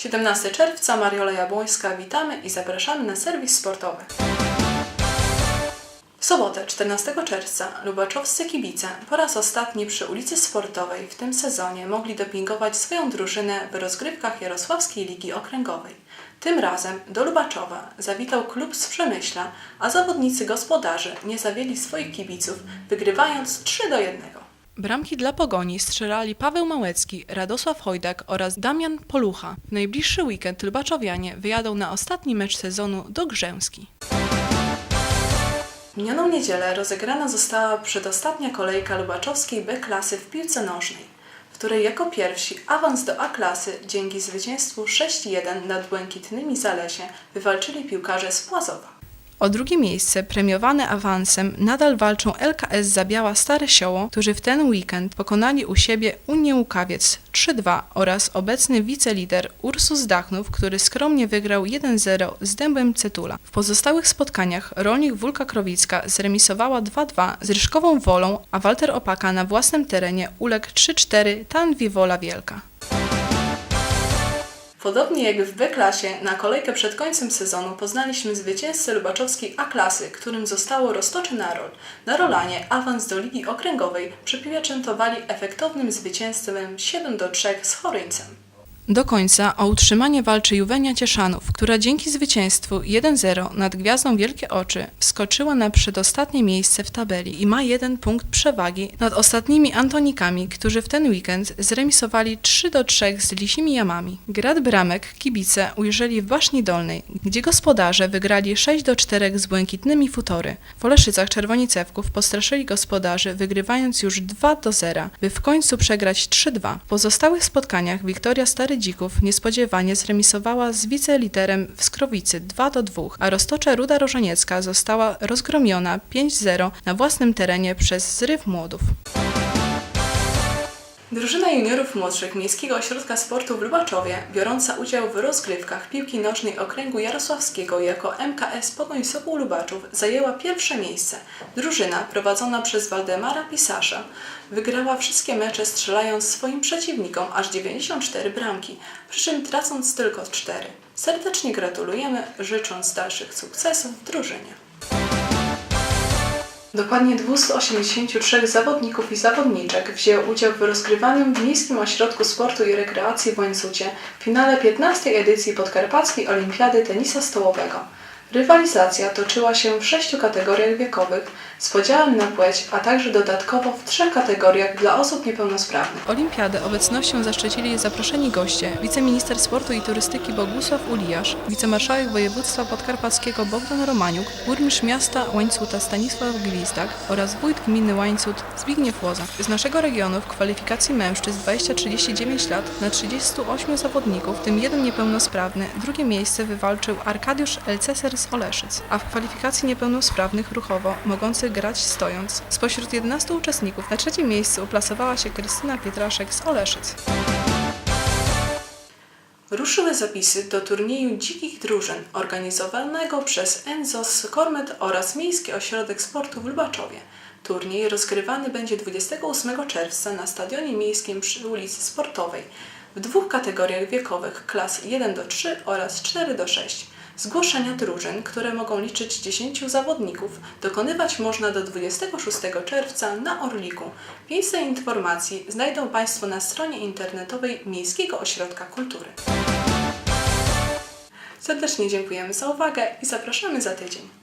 17 czerwca, Mariola Jabłońska, witamy i zapraszamy na serwis sportowy. W sobotę, 14 czerwca, lubaczowscy kibice po raz ostatni przy ulicy Sportowej w tym sezonie mogli dopingować swoją drużynę w rozgrywkach Jarosławskiej Ligi Okręgowej. Tym razem do Lubaczowa zawitał klub z Przemyśla, a zawodnicy gospodarzy nie zawieli swoich kibiców, wygrywając 3 do 1. Bramki dla Pogoni strzelali Paweł Małecki, Radosław Hojdak oraz Damian Polucha. W najbliższy weekend Lubaczowianie wyjadą na ostatni mecz sezonu do Grzęski. W minioną niedzielę rozegrana została przedostatnia kolejka lubaczowskiej B klasy w piłce nożnej, w której jako pierwsi awans do A klasy dzięki zwycięstwu 6-1 nad Błękitnymi Zalesie wywalczyli piłkarze z Płazowa. O drugie miejsce, premiowane awansem, nadal walczą LKS Zabiała Stare Sioło, którzy w ten weekend pokonali u siebie Unię Łukawiec 3-2 oraz obecny wicelider Ursus Dachnów, który skromnie wygrał 1-0 z Dębem Cetula. W pozostałych spotkaniach rolnik Wólka Krowicka zremisowała 2-2 z Ryszkową Wolą, a Walter Opaka na własnym terenie uległ 3-4 Tanwi Wola Wielka. Podobnie jak w B-klasie, na kolejkę przed końcem sezonu poznaliśmy zwycięzcę lubaczowskiej A-klasy, którym zostało Roztocze Narol. Na Rolanie awans do Ligi Okręgowej przypieczętowali efektownym zwycięstwem 7 do 3 z Choryńcem. Do końca o utrzymanie walczy Juwenia Cieszanów, która dzięki zwycięstwu 1-0 nad Gwiazdą Wielkie Oczy wskoczyła na przedostatnie miejsce w tabeli i ma jeden punkt przewagi nad ostatnimi Antonikami, którzy w ten weekend zremisowali 3-3 z Lisimi Jamami. Grad bramek kibice ujrzeli w Baszni Dolnej, gdzie gospodarze wygrali 6-4 z Błękitnymi Futory. W Oleszycach Czerwoni Cewków postraszyli gospodarzy, wygrywając już 2-0, by w końcu przegrać 3-2. W pozostałych spotkaniach Wiktoria Stary Dzików niespodziewanie zremisowała z wiceliterem w Skrowicy 2 do 2, a Roztocze Ruda Rożeniecka została rozgromiona 5-0 na własnym terenie przez Zryw Młodów. Drużyna juniorów młodszych Miejskiego Ośrodka Sportu w Lubaczowie, biorąca udział w rozgrywkach piłki nożnej Okręgu Jarosławskiego jako MKS Pogoń Sokół Lubaczów, zajęła pierwsze miejsce. Drużyna, prowadzona przez Waldemara Pisarza, wygrała wszystkie mecze strzelając swoim przeciwnikom aż 94 bramki, przy czym tracąc tylko 4. Serdecznie gratulujemy, życząc dalszych sukcesów drużynie. Dokładnie 283 zawodników i zawodniczek wzięło udział w rozgrywanym w Miejskim Ośrodku Sportu i Rekreacji w Łańcucie w finale 15. edycji Podkarpackiej Olimpiady Tenisa Stołowego. Rywalizacja toczyła się w sześciu kategoriach wiekowych z podziałem na płeć, a także dodatkowo w trzech kategoriach dla osób niepełnosprawnych. Olimpiadę obecnością zaszczycili zaproszeni goście, wiceminister sportu i turystyki Bogusław Ulijasz, wicemarszałek województwa podkarpackiego Bogdan Romaniuk, burmistrz miasta Łańcuta Stanisław Gwizdak oraz wójt gminy Łańcut Zbigniew Łoza. Z naszego regionu w kwalifikacji mężczyzn 20-39 lat na 38 zawodników, w tym jeden niepełnosprawny, drugie miejsce wywalczył Arkadiusz Elceser z Oleszyc, a w kwalifikacji niepełnosprawnych ruchowo mogących grać stojąc, spośród 11 uczestników na trzecim miejscu uplasowała się Krystyna Pietraszek z Oleszyc. Ruszyły zapisy do turnieju dzikich drużyn organizowanego przez Enzos Kormet oraz Miejski Ośrodek Sportu w Lubaczowie. Turniej rozgrywany będzie 28 czerwca na Stadionie Miejskim przy ulicy Sportowej w dwóch kategoriach wiekowych klas 1 do 3 oraz 4 do 6. Zgłoszenia drużyn, które mogą liczyć 10 zawodników, dokonywać można do 26 czerwca na Orliku. Więcej informacji znajdą Państwo na stronie internetowej Miejskiego Ośrodka Kultury. Serdecznie dziękujemy za uwagę i zapraszamy za tydzień.